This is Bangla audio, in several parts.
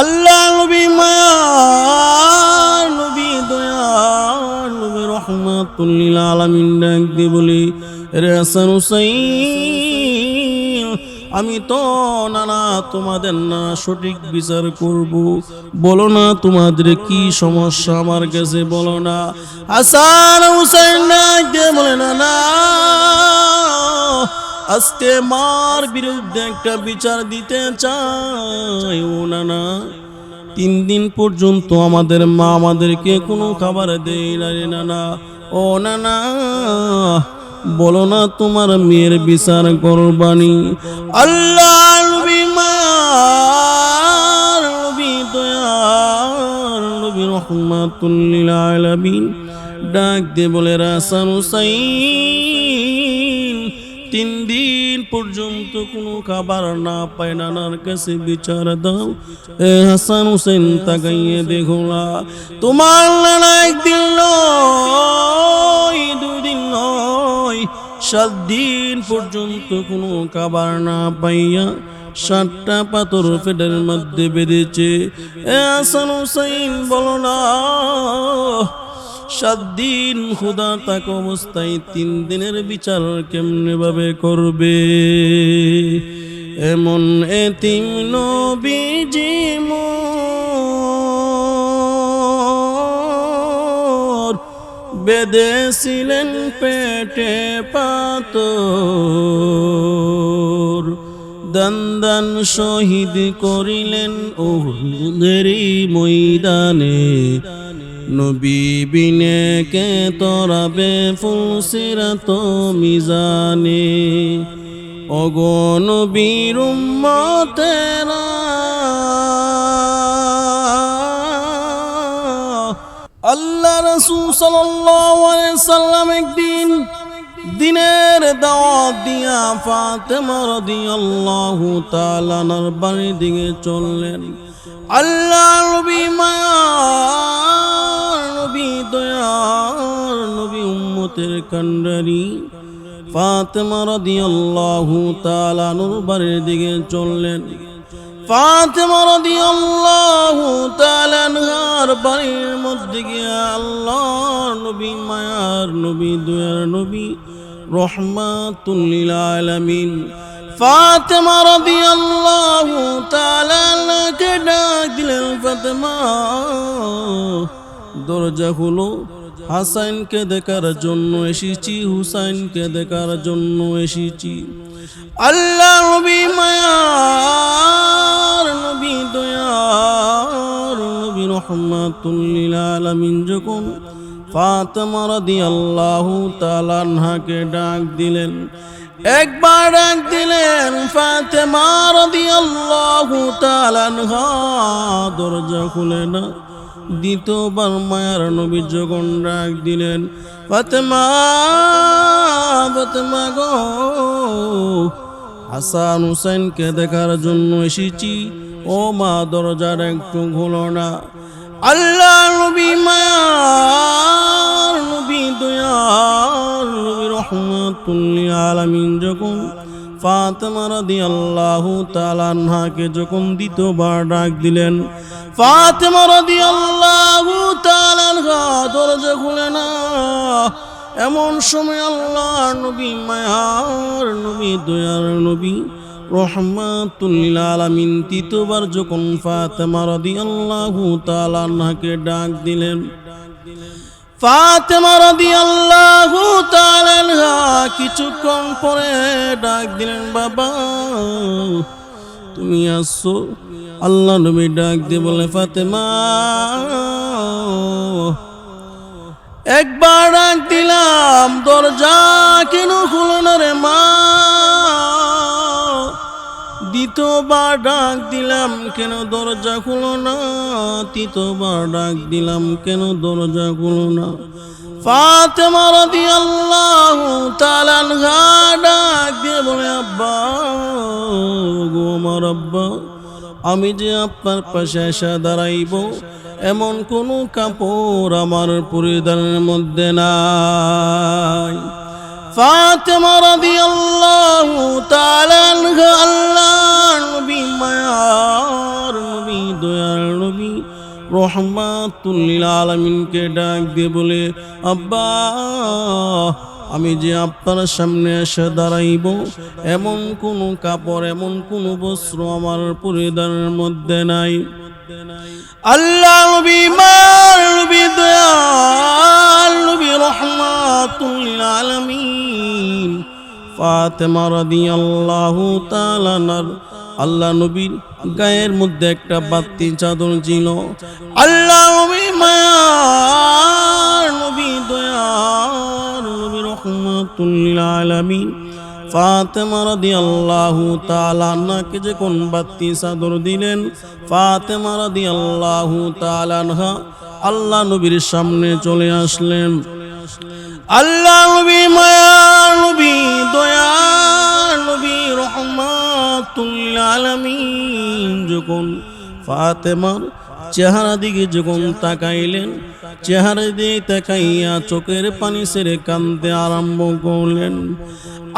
আল্লাহ নবী মায়ার নবী দয়ার নবী রহমাতুল্লিল আলামিন ডাক দিয়ে বলি, রে হাসান হুসাইন, আমি তো না না তোমাদের না সঠিক বিচার করব। বলো না তোমাদের কি সমস্যা আমার কাছে, বলো না। হাসান হুসাইন ডাক দিয়ে বলে না আজকে মার বিরুদ্ধে একটা বিচার দিতে চাই না না তিন দিন পর্যন্ত আমাদের মা আমাদেরকে কোনো খাবার দেয় না রে নানা। ও নানা, বলো না তোমার মেয়ের বিচার করবানি আল্লাহ রহমাতুল্লিল আলামিন। ডাক দে বলে রাসান হুসাইন তিন দিন পর্যন্ত কোনো খাবার না পায়, নানার কাছে বিচার দাও। এ হাসান হুসেন তাকাইয়ে দেখো না। তোমার নানা একদিন নয় নয়, সাত দিন পর্যন্ত কোনো খাবার না পাইয়া সাতটা পাথর পেটের মধ্যে বেঁধেছে। এ হাসান হুসাইন বলো না সাত দিন খুদা তাক অবস্থায় তিন দিনের বিচার কেমনে ভাবে করবে? এমন এতিম নবীজি মোর। বেঁধেছিলেন পেটে পাতর দান দান শহীদ করিলেন ওহুদেরই ময়দানে। নবী বিনে কে তরাবে ফুলসিরাত মিজানে? অগো নবীর উম্মতেরা। আল্লাহ রসুল সাল্লাম একদিন দিনের দাওয়াত দিয়া ফাতেমা রাদিয়াল্লাহু তাআলা নার বাড়ির দিকে চললেন। আল্লাহ মায়ার নবী দয়ার নবী উম্মতের কান্ডারি ফাতেমা রাদিয়াল্লাহু তাআলা নূর বাড়ির দিকে চললেন। ফাতেমা রাদিয়াল্লাহু তাআলা আনহার বাড়ির মধ্যে গিয়া আল্লাহর নবী, মায়ার নবী, দয়ার নবী রহমাতুল লিল আলামিন। ফাতেমা রাদিয়াল্লাহু তাআলা ডাক দিলেন, ফাতেমা দরজা খুলো। হাসাইনকে দেখার জন্য এসেছি, হুসাইনকে দেখার জন্য এসেছি। আল্লাহ নবী মায়ার, নবী দয়ার, নবী রহমাতুল্লিল আলামিন যখন ফাতেমা রাদিয়াল্লাহু তাআলা আনহাকে ডাক দিলেন, একবার ডাক দিলেন, ফাতেমা রাদিয়াল্লাহু তাআলা আনহা, দরজা খুলে না। দ্বিতীয়বার মায়ার নবী যখন ডাক দিলেন, ফাতেমা ফাতেমা গো, হাসান হুসাইনকে দেখার জন্য এসেছি। ও মা, দরজার একটু ঘুলো না। আল্লাহ নবী, মায়ার নবী আলামিন যখন ফাতেমা রাদিয়াল্লাহু তাআলা আনহাকে যখন দ্বিতীয়বার ডাক দিলেন, ফাতেমা রাদিয়াল্লাহু তাআলা আনহা দরজা খুলে এমন সময় আল্লাহ নবী, মায়ার নবী, দয়ার নবী রহমাতুল্লিল আলামিন তৃতীয়বার যখন ফাতেমা রাদিয়াল্লাহু তাআলা আনহাকে ডাক দিলেন ফাতেমা তাআলা আনহা কিছুক্ষণ পরে ডাক দিলেন, বাবা, তুমি আসছো আল্লাহ নবী ডাক দিয়ে বলে ফাতেমা, একবার ডাক দিলাম, দরজা কেন খুলো না রে মা? দ্বিতীয়বার ডাক দিলাম, কেন দরজা খুলো না? তৃতীয়বার ডাক দিলাম, কেন দরজা খুলো না? ফাতেমা রাদিয়াল্লাহু তাআলা আনহা ডাক দিয়ে বলে, আব্বা গো আমার আব্বা, আমি যে আপনার পাশে এসে দাঁড়াইব, এমন কোনো কাপড় আমার পরিধানের মধ্যে নাই। ফাতেমা রাদিয়াল্লাহু তাআলা আনহা রহমাতুল্লিল আলমিনকে ডাক দিয়ে বলে, আব্বা, আমি যে আপনার সামনে এসে দাঁড়াইব, এমন কোনো কাপড়, এমন কোনো বস্ত্র আমার পরিধানের মধ্যে নাই। আল্লাহ নবী মার নবী দয়াল নবী, রহমাতুল আলামিন ফাতেমা রাদিয়াল্লাহু তাআলা নার। আল্লাহ নবীর গায়ের মধ্যে একটা বাতি চাদর ছিল। আল্লাহ নবী মায়ার নবী দয়াল নবী রহমাতুল আলামিন। ফাতেমা রাদিয়াল্লাহু তাআলা আনহাকে যে কোন বাতি চাদর দিলেন, ফাতেমা রাদিয়াল্লাহু তাআলা আনহা আল্লাহ নবীর সামনে চলে আসলেন। আল্লাহ নবী মায়ার নবী যখন ফাতেমার চেহারা দিকে যখন তাকাইলেন, চেহারা দিয়ে তাকাইয়া চোখের পানি সেরে কান্দতে আরম্ভ করলেন।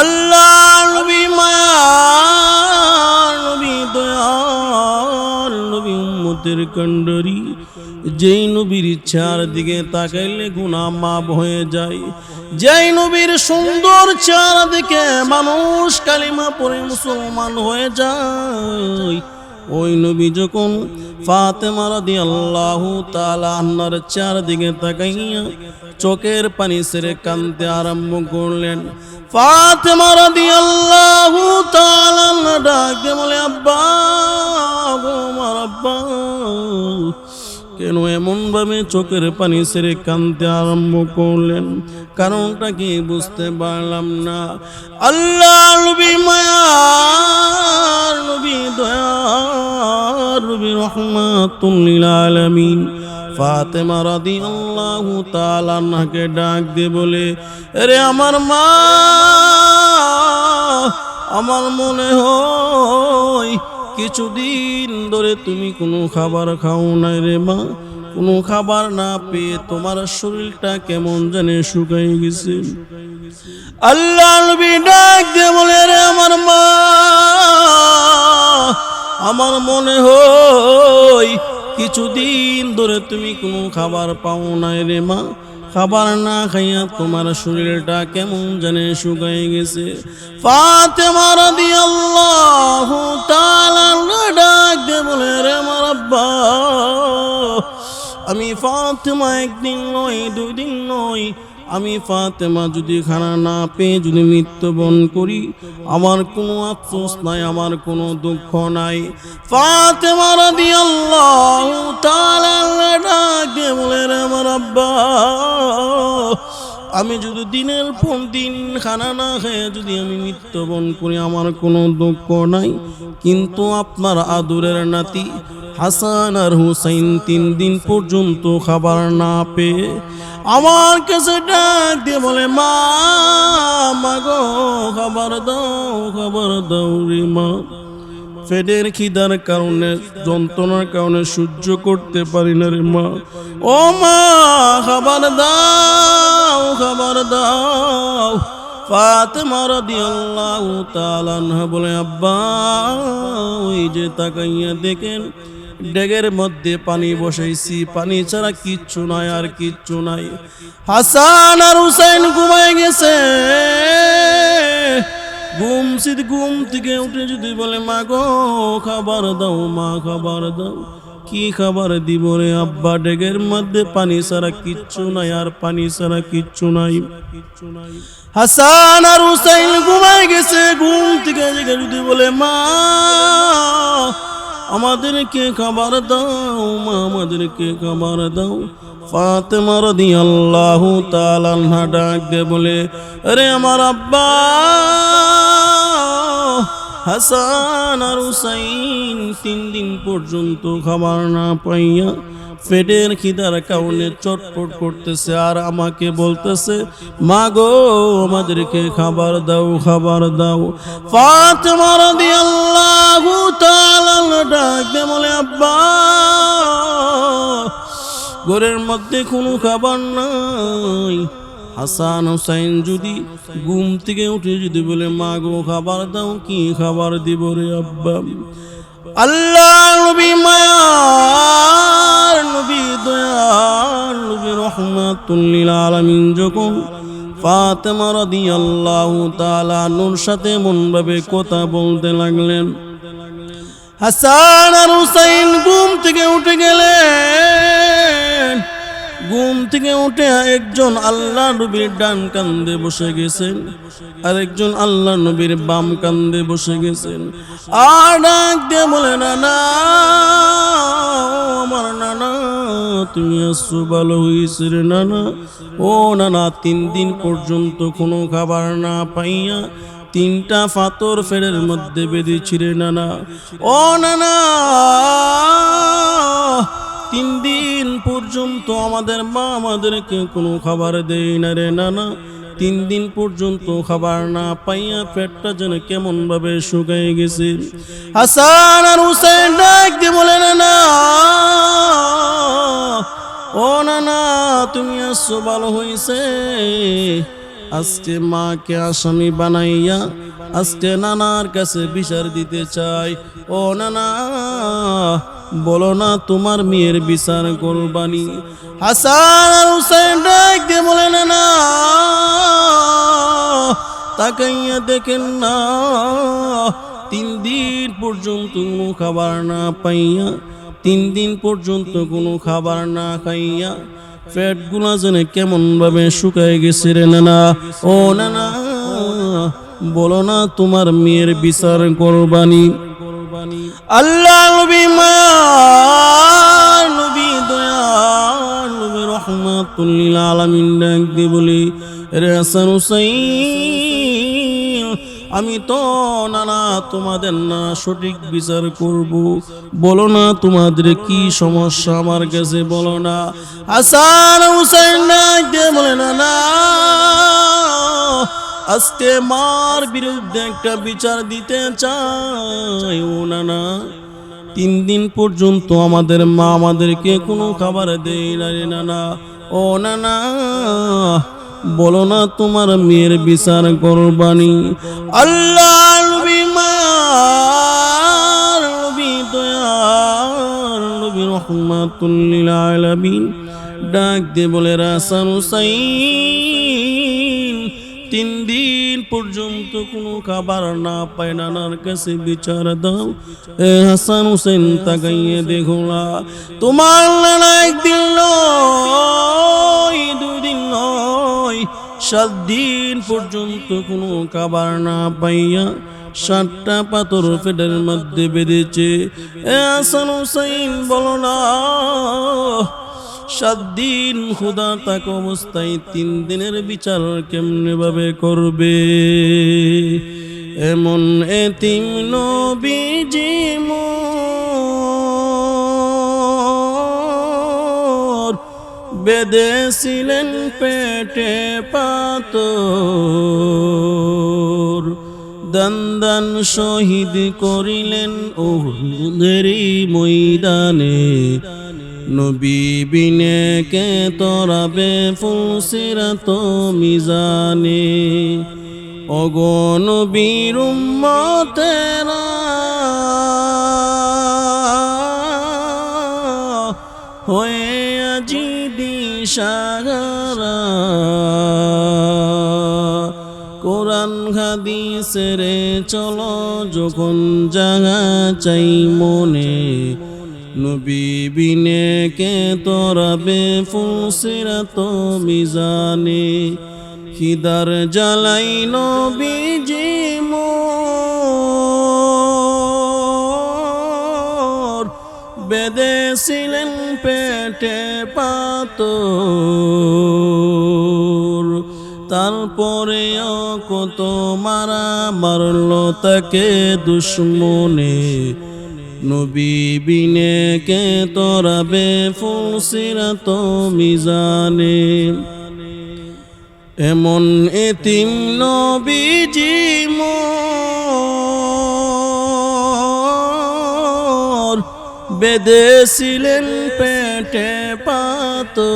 আল্লাহ নবী, মায়ার নবী, দয়াল নবী উম্মতের কন্ডরি যেই নবীর ইচ্ছার দিকে তাকাইলে গুনাহ মাপ হয়ে যায়। যেই নবীর সুন্দর চেহারা দিকে মানুষ কালিমা পরে মুসলমান হয়ে যায়। ওই নবী যখন ফাতেমা রাদিয়াল্লাহু তাআলা আন্নার চারদিকে তাকাইয়া চোখের পানি সেরে কান্দতে আরম্ভ করলেন। ফাতেমা রাদিয়াল্লাহু তাআলা আন্না ডাক দিয়ে বলে, আব্বা আব্বা। কেন এমন ভাবে চোখের পানি সেরে কান্দতে আরম্ভ করলেন। কারণটা কি বুঝতে পারলাম না। আল্লাহ নবী মায়ার নবী, দয়ার নবী, রহমাতুল আলামিন। ফাতেমা রাদিয়াল্লাহু তাআলা আনহাকে ডাক দিয়ে বলে আরে আমার মা, আমার মনে হয় কিছুদিন ধরে তুমি কোনো খাবার খাও নাই রে মা। কোনো খাবার না পেয়ে তোমার শরীরটা কেমন জানে শুকাই গেছে। আল্লাহ দিয়ে বলে, রে আমার মা, আমার মনে হয় কিছুদিন ধরে তুমি কোনো খাবার পাও নাই রে মা। খাবার না খাইয়া তোমার শরীরটা কেমন জানে শুকাই গেছে। ফাতেমা রাদিয়াল্লাহু তাআলা ডাক আমি ফাতেমা একদিন নয় দুদিন নয় আমি ফাতেমা যদি খানা না পেয়ে যদি মৃত্যুবরণ করি, আমার কোনো আফসোস নাই, আমার কোনো দুঃখ নাই। ফাতেমা রাদিয়াল্লাহু আল্লাহ ডাক দিয়ে বলে, রে আমার আব্বা আমি যদি দিনের পর দিন খানা না খেয়ে যদি আমি মৃত্যুবরণ করি, আমার কোনো দুঃখ নাই। কিন্তু আপনার আদুরের নাতি হাসান আর হুসাইন তিন দিন পর্যন্ত খাবার না পেয়ে আমার কাছে ডাক দিয়ে বলে, মা মাগো খাবার দাও খাবার দাও রে মা। পেটের খিদার কারণে, যন্ত্রণার কারণে সহ্য করতে পারি না রে মা। ও মা, খাবার দাও খাবার দাও। ফাতেমা রাদিয়াল্লাহু তাআলা বলে, আব্বা, ওই যে তাকাইয়া দেখেন, ডেগের মধ্যে পানি বসাইছি। পানি ছাড়া কিচ্ছু নাই, আর কিচ্ছু নাই। হাসান আর হুসাইন ঘুমায় গেছে। ঘুম শীত ঘুম থেকে উঠে যদি বলে, মা গো, খাবার দাও, মা, খাবার দাও। কি খাবার দিব রে আব্বা? ডেগের মধ্যে পানি ছাড়া কিচ্ছু নাই, আর পানি ছাড়া কিচ্ছু নাই। হাসান আর হুসাইন ঘুমায় গেছে, ঘুম থেকে জেগে যদি বলে, মা, আমাদেরকে খাবার দাও, মা, আমাদেরকে খাবার দাও। ফাতেমা রাদিয়াল্লাহু তাআলা আনহা ডাক দে বলে, আরে আমার আব্বা হাসান আর হুসাইন তিন দিন পর্যন্ত খাবার না পাইয়া পেটের খিদার কারণে চটপট করতেছে আর আমাকে বলতেছে মা গো আমাদেরকে খাবার দাও খাবার দাও। ফাতেমা রাদিয়াল্লাহু তাআলা ডাক দিয়ে বলে, আব্বা, ঘরের মধ্যে কোনো খাবার নাই। হাসান হুসাইন যদি ঘুম থেকে উঠে যদি বলে, মা গো, খাবার দাও, কি খাবার দিব রে আব্বা? আল্লাহ নবী মায়ার নবী, দয়ার নবী রহমাতুল্লিল আলামিন যখন ফাতেমা রাদিয়াল্লাহু তাআলা নূর সাথে মনভাবে কথা বলতে লাগলেন, হাসান আর হুসাইন ঘুম থেকে উঠে গেলেন। ঘুম থেকে উঠে একজন আল্লাহ নবীর ডান কান্দে বসে গেছেন। আর একজন আল্লাহ নবীর বাম কান্দে বসে গেছেন। আর ডাক দিয়ে বলে, নানা, আমার নানা, তুমি আসছো ভালো হয়েছে রে নানা। ও নানা, তিন দিন পর্যন্ত কোনো খাবার না পাইয়া তিনটা ফাতর ফেরের মধ্যে বেঁধেছিলে নানা। ও নানা, তিন দিন পর্যন্ত আমাদের মা আমাদেরকে কোনো খাবার দেই না রে নানা। তিন দিন পর্যন্ত খাবার না পাইয়া পেটটা যেন কেমন ভাবে শুকাই গেছে। হাসান আর হুসেন ডাকতে বলে না ও না না তুমি আসছো, ভালো হয়েছে আজকে মাকে আসামি বানাইয়া আজকে নানার কাছে বিচার দিতে চাই। ও নানা, বলো না তোমার মেয়ের বিচার করবানি। হাসান আর হুসেন ডাক দিয়ে বলে না তাকাইয়া দেখেন না। তিন দিন পর্যন্ত কোনো খাবার না পাইয়া, তিন দিন পর্যন্ত কোনো খাবার না খাইয়া পেটগুলা যেন কেমন ভাবে শুকায় গেছে রে নানা। ও নানা, বলো না তোমার মেয়ের বিচার করবানি। আল্লাহ নবী রহমাতুল্লিল আলামিন ডাক দিয়ে বলি, রে হাসান হুসাইন আমি তো নানা তোমাদের না সঠিক বিচার করব। বলো না তোমাদের কি সমস্যা আমার কাছে, বলো না। হাসান হুসাইন ডাক দিয়ে বলে, না না। আজকে মার বিরুদ্ধে একটা বিচার দিতে চাই, ও নানা। তিন দিন পর্যন্ত আমাদের মা আমাদেরকে কোনো খাবার দেয় না রে নানা। ও নানা বলো না তোমার মেয়ের বিচার করবানি। আল্লাহ রহমাতুল্লিল আলামিন। ডাক দিয়ে বলে রাসান তিন দিন পর্যন্ত কোনো খাবার না পায়, নানার কাছে বিচার দাও। এ হাসান হুসেন তাকাইয়ে দেখো না। তোমার নানা একদিন নয়, দুই দিন নয়, সাত দিন পর্যন্ত কোনো খাবার না পাইয়া সাতটা পাথর পেটের মধ্যে বেঁধেছে। হুসাইন বলো না, সাত দিন খুদা তাক অবস্থায় তিন দিনের বিচার কেমনে ভাবে করবে? এমন এতিম নবীজি মোর বেঁধেছিলেন পেটে পাতর দান দান শহীদ করিলেন ওহুদেরই ময়দানে। নবী বিনে কে তরাবে ফুলসিরাত মিজানে। অগণ বীর উম্মতেরা, হয়ে আজি দিশাগারা কোরআন হাদিসের চলো, যখন জাগা চাই মনে। নবী বিনে কে তোরাবে ফুলসিরাত মিজানে। খিদার জ্বালাই নবীজি বেদেছিলেন পেটে পাতর তারপরে কত মারা মারল তাকে দুশ্মনে। নবী বিনে কে তরাবে ফুলসিরাত মিজানে। এমন এতিম নবীজি বেদেছিলেন পেটে পাতর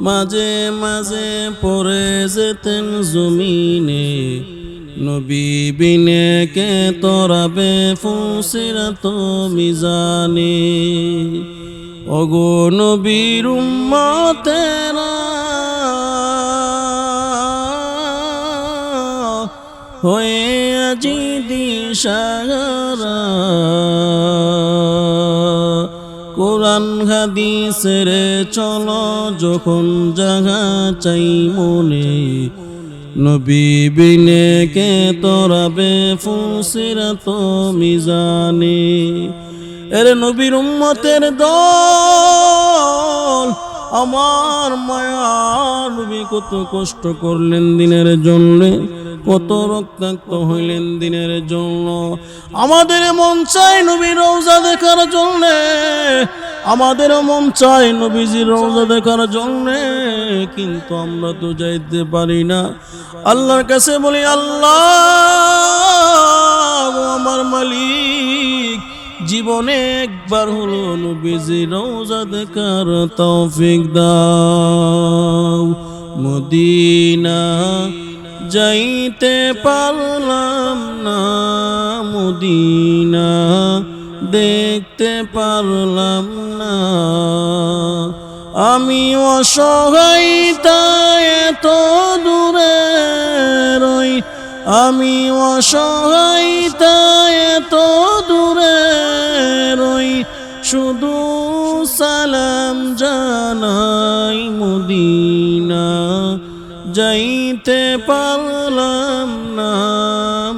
মাঝে মাঝে পড়ে যেতেন জমিনে। নবী বিনে কে তরাবে ফুসিরা তো মিজানে। অগো নবীর উম্মতেরা। হয়ে আজি দিশারা কোরআন হাদিসের চলো যখন জাগা চাই মনে। নবী বিনে কে তোরাবে ফুসিরা তো মিজানে। এর নবীর উম্মতের দল, আমার মায়া নবী কত কষ্ট করলেন দিনের জন্য। কত রক্তাক্ত হইলেন দিনের জন্য। আমাদের মন চাই নবীর রোজা দেখার জন্য। আমাদের মন চাই নবীজির রোজা দেখার জন্য। কিন্তু আমরা তো যাইতে পারি না। আল্লাহর কাছে বলি, আল্লাহ আমার মালিক, জীবনে একবার হলো নবীজি রোজা দেখার তৌফিক দাও। মদিনা যাইতে পারলাম না মুদিনা, দেখতে পারলাম না। আমি অসহায়তা এত দূরে রই, আমি অসহায়তা এত দূরে রই, শুধু সালাম জানাই মদিনা। যাইতে পারলাম না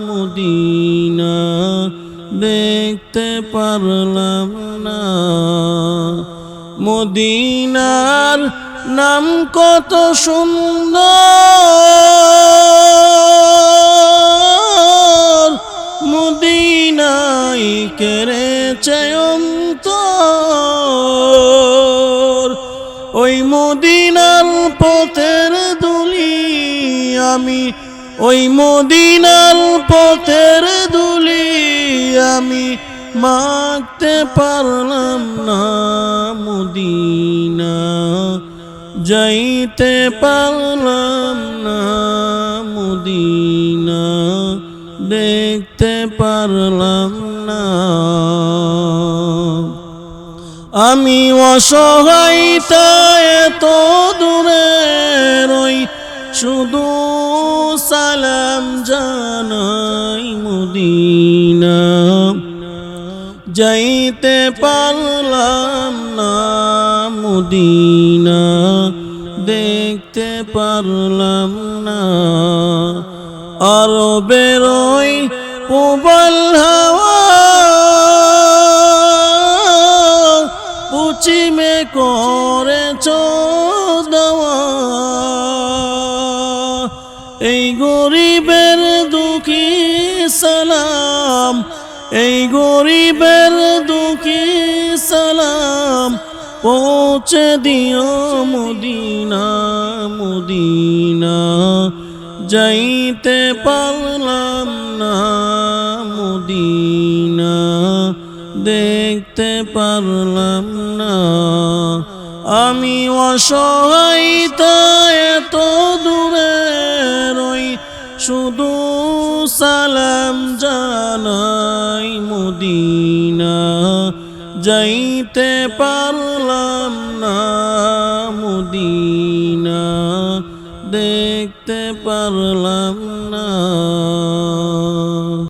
মুদিনা দেখতে পারলাম না। মদিনার নাম কত সুন্দর। মদিনাই কেড়েছে আমি ওই মদিনার পথের দুলি আমি মাগতে পারলাম না মদিনা, যাইতে পারলাম না মদিনা, দেখতে পারলাম না। আমি অসহায়তা এত দূরে রই শুধু সালাম জানাই মদিনা। যাইতে পারলাম না মুদিনা। দেখতে পারলাম না। আরও বেরোই প্রবল হাওয়া। পুচিমে করেছ পৌঁছে দিও মদিনা মদিনা। যাইতে পারলাম না মদিনা, দেখতে পারলাম না। আমি অসহায়তা এত দূরে রই, শুধু সালাম জানাই মদিনা। যাইতে পারলাম না মদিনা দেখতে পারলাম